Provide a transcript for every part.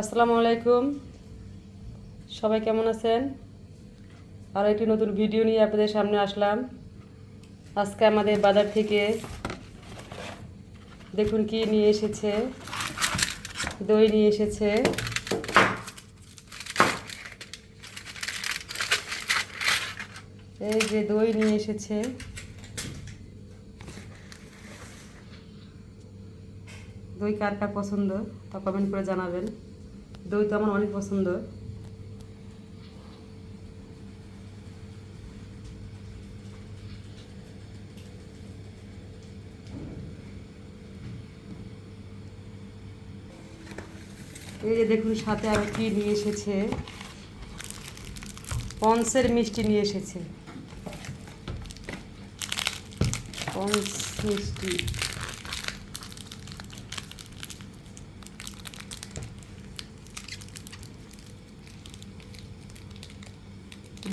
আসসালামু আলাইকুম। সবাই কেমন আছেন? আর একটি নতুন ভিডিও নিয়ে আপনাদের সামনে আসলাম। আজকে আমাদের বাজার থেকে দেখুন কি নিয়ে এসেছে, দই নিয়ে এসেছে। এই যে দই নিয়ে এসেছে। দই কার কার পছন্দ তা কমেন্ট করে জানাবেন। দই তো আমার অনেক পছন্দ। এই যে দেখুন, সাথে আরও কি নিয়ে এসেছে? পন্সের মিষ্টি নিয়ে এসেছে। পন্স মিষ্টি।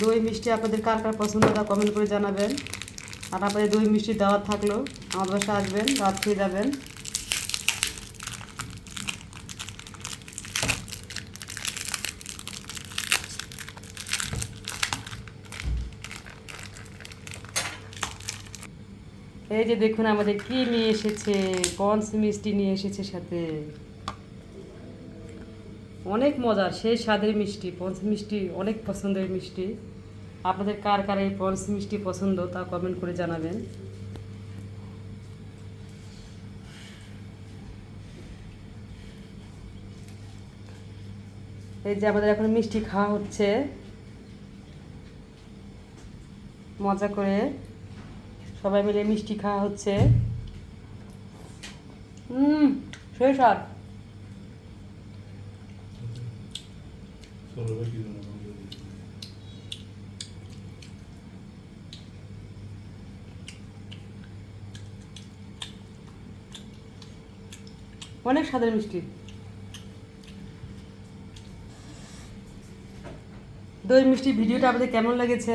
দই মিষ্টি আপনাদের কার কার পছন্দ তা কমেন্ট করে জানাবেন। আর আপনাদের দই মিষ্টি দাওয়াত থাকল আমার বাসায় আসবেন দাওয়াত খেয়ে যাবেন। এই যে দেখুন আমাদের কি নিয়ে এসেছে পন্স মিষ্টি নিয়ে এসেছে সাথে। অনেক মজার, সেই স্বাদের মিষ্টি, পঞ্চ মিষ্টি, অনেক পছন্দের মিষ্টি। আপনাদের কার কার এই পঞ্চ মিষ্টি পছন্দ তা কমেন্ট করে জানাবেন। এই যে আমাদের এখন মিষ্টি খাওয়া হচ্ছে। মজা করে সবাই মিলে মিষ্টি খাওয়া হচ্ছে। হুম সেই স্বাদ। অনেক স্বাদের মিষ্টি। দই মিষ্টি ভিডিওটা আপনাদের কেমন লেগেছে?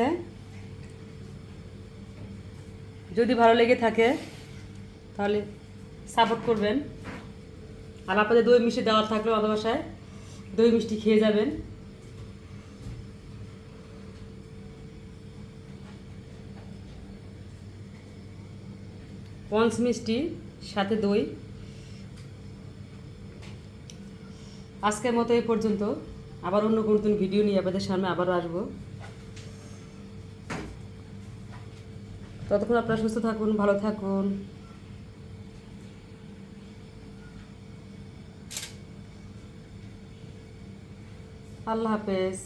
যদি ভালো লেগে থাকে, তাহলে সাপোর্ট করবেন। আর আপনাদের দই মিষ্টি দেওয়ার থাকলেও আমাদের বাসায় দই মিষ্টি খেয়ে যাবেন। পঞ্চ মিষ্টি, সাথে দই। আজকের মতো এ পর্যন্ত। আবার অন্য কোনো নতুন ভিডিও নিয়ে আপনাদের সামনে আবারও আসব। ততক্ষণ আপনারা সুস্থ থাকুন, ভালো থাকুন। আল্লাহ হাফেজ।